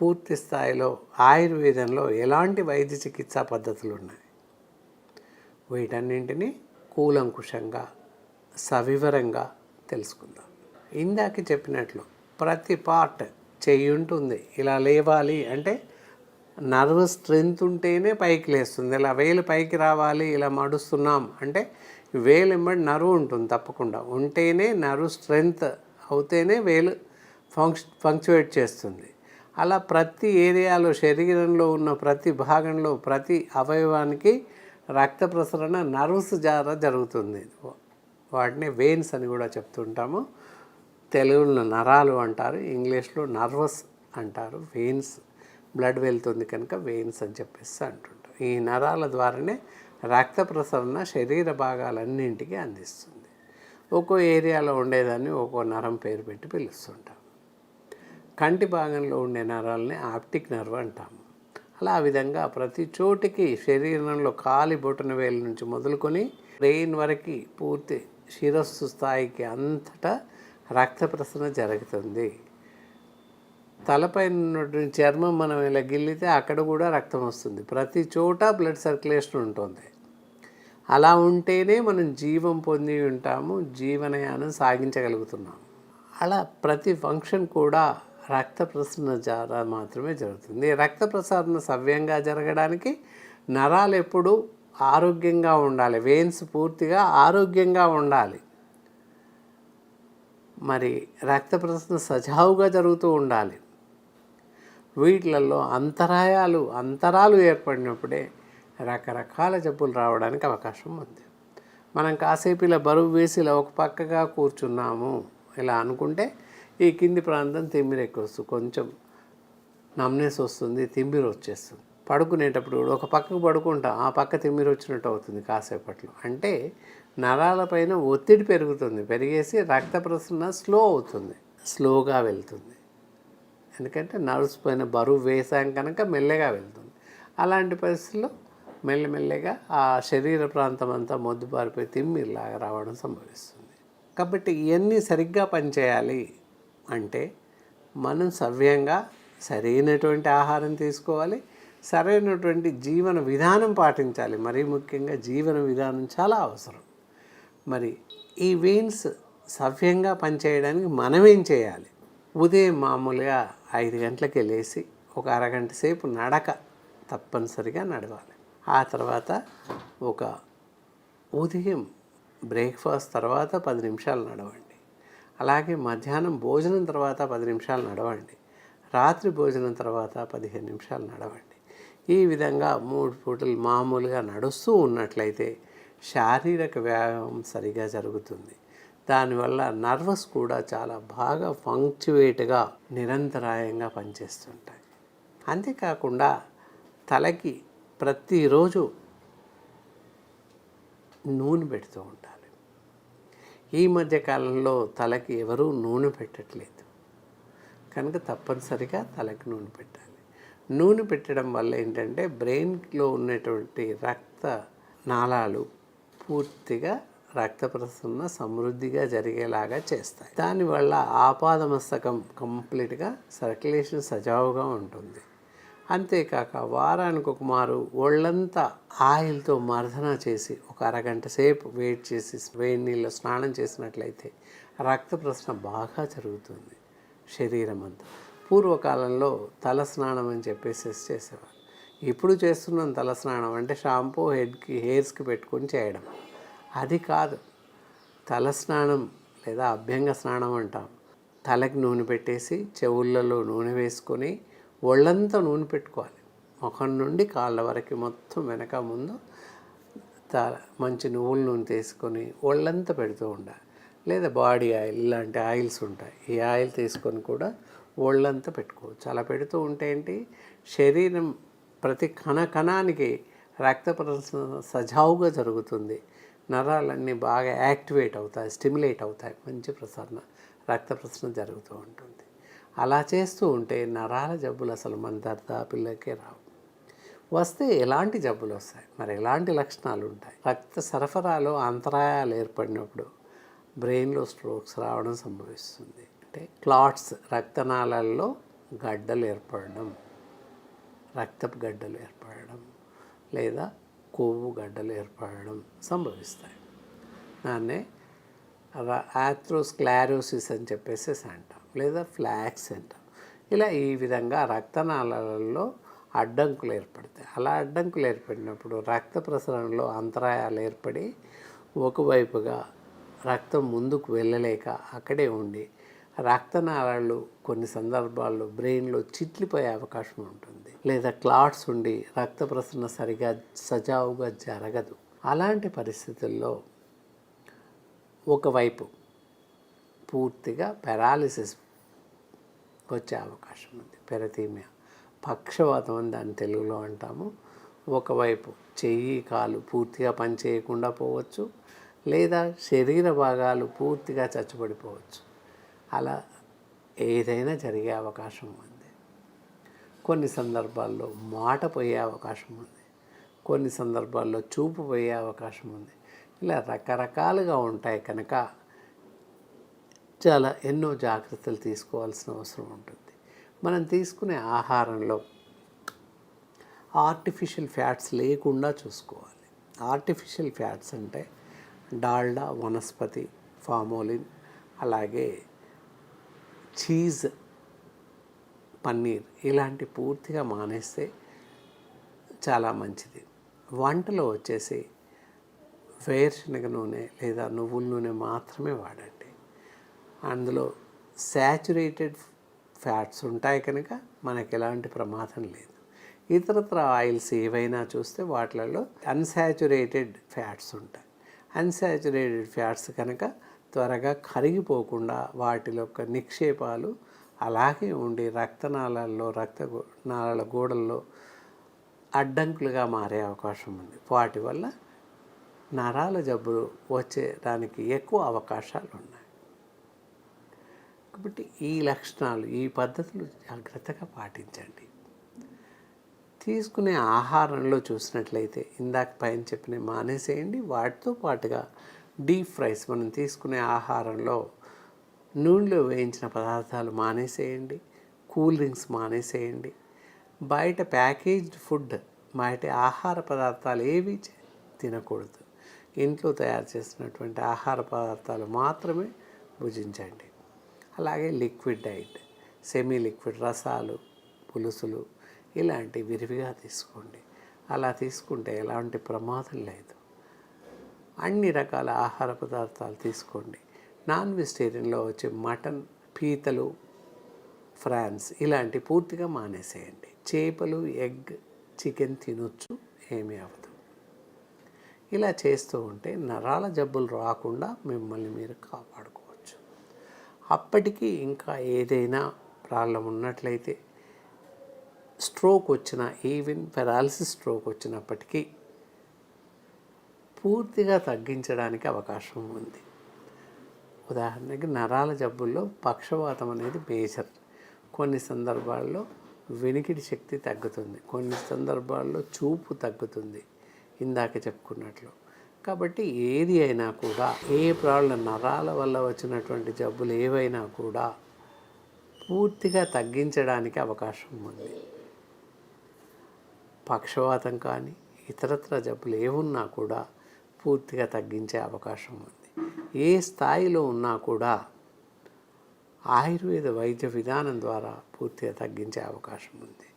పూర్తి స్థాయిలో ఆయుర్వేదంలో ఎలాంటి వైద్య చికిత్సా పద్ధతులు ఉన్నాయి వీటన్నింటినీ కూలంకుషంగా సవివరంగా తెలుసుకుందాం. ఇందాక చెప్పినట్లు ప్రతి పార్ట్ చెయ్యి ఉంటుంది. ఇలా లేవాలి అంటే నర్వ్ స్ట్రెంగ్త్ ఉంటేనే పైకి లేస్తుంది. ఇలా వేలు పైకి రావాలి ఇలా మడుస్తున్నాం అంటే వేలు ఎంబడి నర్వ్ ఉంటుంది తప్పకుండా. ఉంటేనే నర్వ్ స్ట్రెంగ్త్ అవుతేనే వేలు ఫంక్ష ఫంక్చువేట్ చేస్తుంది. అలా ప్రతి ఏరియాలో శరీరంలో ఉన్న ప్రతి భాగంలో ప్రతి అవయవానికి రక్త ప్రసరణ నర్వ్స్ ద్వారా జరుగుతుంది. వాటిని వెయిన్స్ అని కూడా చెప్తుంటాము. తెలుగులో నరాలు అంటారు ఇంగ్లీష్లో నర్వస్ అంటారు. వెయిన్స్ బ్లడ్ వెళ్తుంది కనుక వెయిన్స్ అని చెప్పేసి అంటుంటారు. ఈ నరాల ద్వారానే రక్త ప్రసరణ శరీర భాగాలన్నింటికి అందిస్తుంది. ఒక్కో ఏరియాలో ఉండేదాన్ని ఒక్కో నరం పేరు పెట్టి పిలుస్తుంటాం. కంటి భాగంలో ఉండే నరాలని ఆప్టిక్ నర్వ్ అంటాము. అలా ఆ విధంగా ప్రతి చోటికి శరీరంలో కాలి బొటన వేలు నుంచి మొదలుకొని బ్రెయిన్ వరకు పూర్తి శిరస్సు స్థాయికి అంతటా రక్త ప్రసరణ జరుగుతుంది. తలపైన ఉన్నటువంటి చర్మం మనం ఇలా గిల్లితే అక్కడ కూడా రక్తం వస్తుంది. ప్రతి చోట బ్లడ్ సర్క్యులేషన్ ఉంటుంది. అలా ఉంటేనే మనం జీవం పొంది ఉంటాము జీవనయానం సాగించగలుగుతున్నాం అలా ప్రతి ఫంక్షన్ కూడా రక్త ప్రసరణ ద్వారా మాత్రమే జరుగుతుంది. రక్త ప్రసరణ సవ్యంగా జరగడానికి నరాలు ఎప్పుడు ఆరోగ్యంగా ఉండాలి. వెయిన్స్ పూర్తిగా ఆరోగ్యంగా ఉండాలి. మరి రక్త ప్రసరణ సజావుగా జరుగుతూ ఉండాలి. వీటిలలో అంతరాయాలు అంతరాలు ఏర్పడినప్పుడే రకరకాల జబ్బులు రావడానికి అవకాశం ఉంది. మనం కాసేపు ఇలా బరువు వేసి ఇలా ఒక పక్కగా కూర్చున్నాము ఇలా అనుకుంటే ఈ కింది ప్రాంతం తిమ్మిరి ఎక్కువ వస్తుంది కొంచెం నమ్నెస్ వస్తుంది తిమ్మిరి వచ్చేస్తుంది. పడుకునేటప్పుడు కూడా ఒక పక్కకు పడుకుంటాం ఆ పక్క తిమ్మిరి వచ్చినట్టు అవుతుంది కాసేపట్లో. అంటే నరాలపైన ఒత్తిడి పెరుగుతుంది. పెరిగేసి రక్త ప్రసరణ స్లో అవుతుంది. స్లోగా వెళ్తుంది. ఎందుకంటే నర్వ్స్ పైన బరువు వేసాం కనుక మెల్లగా వెళ్తుంది. అలాంటి పరిస్థితుల్లో మెల్లమెల్లగా ఆ శరీర ప్రాంతం అంతా మొద్దుబారిపోయి తిమ్మిరిలాగా రావడం సంభవిస్తుంది. కాబట్టి ఇవన్నీ సరిగ్గా పనిచేయాలి. అంటే మనం సవ్యంగా సరైనటువంటి ఆహారం తీసుకోవాలి సరైనటువంటి జీవన విధానం పాటించాలి. మరీ ముఖ్యంగా జీవన విధానం చాలా అవసరం. మరి ఈ వెయిన్స్ సవ్యంగా పనిచేయడానికి మనం ఏం చేయాలి? ఉదయం మామూలుగా ఐదు గంటలకి లేచి ఒక అరగంట సేపు నడక తప్పనిసరిగా నడవాలి. ఆ తర్వాత ఒక ఉదయం బ్రేక్ఫాస్ట్ తర్వాత పది నిమిషాలు నడవండి. అలాగే మధ్యాహ్నం భోజనం తర్వాత పది నిమిషాలు నడవండి. రాత్రి భోజనం తర్వాత పదిహేను నిమిషాలు నడవండి. ఈ విధంగా మూడు పూటలు మామూలుగా నడుస్తూ ఉన్నట్లయితే శారీరక వ్యాయామం సరిగా జరుగుతుంది. దానివల్ల నర్వస్ కూడా చాలా బాగా ఫంక్చువేట్గా నిరంతరాయంగా పనిచేస్తుంటాయి. అంతేకాకుండా తలకి ప్రతిరోజు నూనె పెడుతూ ఉంటారు. ఈ మధ్య కాలంలో తలకి ఎవరూ నూనె పెట్టట్లేదు. కనుక తప్పనిసరిగా తలకి నూనె పెట్టాలి. నూనె పెట్టడం వల్ల ఏంటంటే బ్రెయిన్లో ఉన్నటువంటి రక్త నాళాలు పూర్తిగా రక్త ప్రసరణ సమృద్ధిగా జరిగేలాగా చేస్తాయి. దానివల్ల ఆపాదమస్తకం కంప్లీట్గా సర్క్యులేషన్ సజావుగా ఉంటుంది. అంతేకాక వారానికి ఒక మారు ఒళ్ళంతా ఆయిల్తో మర్దన చేసి ఒక అరగంట సేపు వెయిట్ చేసి వేడి నీళ్ళు స్నానం చేసినట్లయితే రక్త ప్రసరణ బాగా జరుగుతుంది శరీరం అంతా. పూర్వకాలంలో తల స్నానం అని చెప్పేసి చేసేవారు ఇప్పుడు చేస్తున్నాం తల స్నానం అంటే షాంపూ హెడ్కి హెయిర్స్కి పెట్టుకొని చేయడం. అది కాదు. తల స్నానం లేదా అభ్యంగ స్నానం అంటాం. తలకి నూనె పెట్టేసి చెవులలో నూనె వేసుకొని ఒళ్ళంతా నూనె పెట్టుకోవాలి. ముఖం నుండి కాళ్ళ వరకు మొత్తం వెనక ముందు త మంచి నువ్వుల నూనె తీసుకొని ఒళ్ళంతా పెడుతూ ఉండాలి. లేదా బాడీ ఆయిల్ ఇలాంటి ఆయిల్స్ ఉంటాయి. ఈ ఆయిల్ తీసుకొని కూడా ఒళ్ళంతా పెట్టుకోవచ్చు. అలా పెడుతూ ఉంటే ఏంటి? శరీరం ప్రతి కణ కణానికి రక్త ప్రసరణ సజావుగా జరుగుతుంది. నరాలన్నీ బాగా యాక్టివేట్ అవుతాయి స్టిమ్యులేట్ అవుతాయి. మంచి ప్రసరణ రక్త ప్రసరణ జరుగుతూ ఉంటుంది. అలా చేస్తూ ఉంటే నరాల జబ్బులు అసలు మన దర్దాపిల్లకే రావు. వస్తే ఎలాంటి జబ్బులు వస్తాయి? మరి ఎలాంటి లక్షణాలు ఉంటాయి? రక్త సరఫరాలో అంతరాయాలు ఏర్పడినప్పుడు బ్రెయిన్లో స్ట్రోక్స్ రావడం సంభవిస్తుంది. అంటే క్లాట్స్ రక్తనాళాల్లో గడ్డలు ఏర్పడడం రక్తపు గడ్డలు ఏర్పడడం లేదా కొవ్వు గడ్డలు ఏర్పడడం సంభవిస్తాయి. దాన్నే ఆథ్రోస్క్లారోసిస్ అని చెప్పేసి అంటాం లేదా ఫ్లాక్స్ అంటాం ఇలా ఈ విధంగా రక్తనాళాలలో అడ్డంకులు ఏర్పడతాయి. అలా అడ్డంకులు ఏర్పడినప్పుడు రక్త ప్రసరణలో అంతరాయాలు ఏర్పడి ఒకవైపుగా రక్తం ముందుకు వెళ్ళలేక అక్కడే ఉండి రక్తనాళాలు కొన్ని సందర్భాల్లో బ్రెయిన్లో చిట్లిపోయే అవకాశం ఉంటుంది. లేదా క్లాట్స్ ఉండి రక్త ప్రసరణ సరిగా సజావుగా జరగదు. అలాంటి పరిస్థితుల్లో ఒకవైపు పూర్తిగా పెరాలిసిస్ వచ్చే అవకాశం ఉంది. పెరతీమియా. పక్షవాతం అని దాన్ని తెలుగులో అంటాము. ఒకవైపు చెయ్యి కాలు పూర్తిగా పనిచేయకుండా పోవచ్చు. లేదా శరీర భాగాలు పూర్తిగా చచ్చుబడిపోవచ్చు అలా ఏదైనా జరిగే అవకాశం ఉంది. కొన్ని సందర్భాల్లో మాట పోయే అవకాశం ఉంది. కొన్ని సందర్భాల్లో చూపు పోయే అవకాశం ఉంది. ఇలా రకరకాలుగా ఉంటాయి కనుక చాలా ఎన్నో జాగ్రత్తలు తీసుకోవాల్సిన అవసరం ఉంటుంది. మనం తీసుకునే ఆహారంలో ఆర్టిఫిషియల్ ఫ్యాట్స్ లేకుండా చూసుకోవాలి. ఆర్టిఫిషియల్ ఫ్యాట్స్ అంటే డాల్డా వనస్పతి ఫామోలిన్ అలాగే చీజ్ పన్నీర్ ఇలాంటి పూర్తిగా మానేస్తే చాలా మంచిది. వంటలో వచ్చేసి వేరుశనగ నూనె లేదా నువ్వుల నూనె మాత్రమే వాడండి. అందులో శాచురేటెడ్ ఫ్యాట్స్ ఉంటాయి కనుక మనకి ఎలాంటి ప్రమాదం లేదు. ఇతరత్ర ఆయిల్స్ ఏవైనా చూస్తే వాటిలలో అన్సాచురేటెడ్ ఫ్యాట్స్ ఉంటాయి. అన్సాచురేటెడ్ ఫ్యాట్స్ కనుక త్వరగా కరిగిపోకుండా వాటిలో యొక్క నిక్షేపాలు అలాగే ఉండి రక్తనాళాల్లో రక్త నాళాల గోడల్లో అడ్డంకులుగా మారే అవకాశం ఉంది. వాటి వల్ల నరాల జబ్బులు వచ్చేదానికి ఎక్కువ అవకాశాలు ఉన్నాయి. కాబట్టి ఈ లక్షణాలు ఈ పద్ధతులు జాగ్రత్తగా పాటించండి. తీసుకునే ఆహారంలో చూసినట్లయితే ఇందాక పైన చెప్పిన మానేసేయండి. వాటితో పాటుగా డీప్ ఫ్రైస్ మనం తీసుకునే ఆహారంలో నూనెలో వేయించిన పదార్థాలు మానేసేయండి. Cool drinks మానేసేయండి. బయట ప్యాకేజ్డ్ ఫుడ్ బయట ఆహార పదార్థాలు ఏవి తినకూడదు. ఇంట్లో తయారు చేసినటువంటి ఆహార పదార్థాలు మాత్రమే భుజించండి. అలాగే లిక్విడ్ డైట్ సెమీ లిక్విడ్ రసాలు పులుసులు ఇలాంటి విరివిగా తీసుకోండి. అలా తీసుకుంటే ఎలాంటి ప్రమాదం లేదు. అన్ని రకాల ఆహార పదార్థాలు తీసుకోండి. నాన్ వెజిటేరియన్లో వచ్చే మటన్ పీతలు ఫ్రాన్స్ ఇలాంటి పూర్తిగా మానేసేయండి. చేపలు ఎగ్ చికెన్ తినొచ్చు ఏమీ అవ్వదు. ఇలా చేస్తూ ఉంటే నరాల జబ్బులు రాకుండా మిమ్మల్ని మీరు కాపాడుకోవచ్చు అప్పటికి ఇంకా ఏదైనా ప్రాబ్లం ఉన్నట్లయితే స్ట్రోక్ వచ్చిన ఈవెన్ పెరాలసిస్ స్ట్రోక్ వచ్చినప్పటికీ పూర్తిగా తగ్గించడానికి అవకాశం ఉంది. ఉదాహరణకి నరాల జబ్బుల్లో పక్షవాతం అనేది మేజర్. కొన్ని సందర్భాల్లో వెనికిడి శక్తి తగ్గుతుంది. కొన్ని సందర్భాల్లో చూపు తగ్గుతుంది. ఇందాక చెప్పుకున్నట్లు. కాబట్టి ఏది అయినా కూడా ఏ ప్రాబ్లం నరాల వల్ల వచ్చినటువంటి జబ్బులు ఏవైనా కూడా పూర్తిగా తగ్గించడానికి అవకాశం ఉంది. పక్షవాతం కానీ ఇతరత్ర జబ్బులు ఏమున్నా కూడా పూర్తిగా తగ్గించే అవకాశం ఉంది. ఏ స్థాయిలో ఉన్నా కూడా ఆయుర్వేద వైద్య విధానం ద్వారా పూర్తిగా తగ్గించే అవకాశం ఉంది.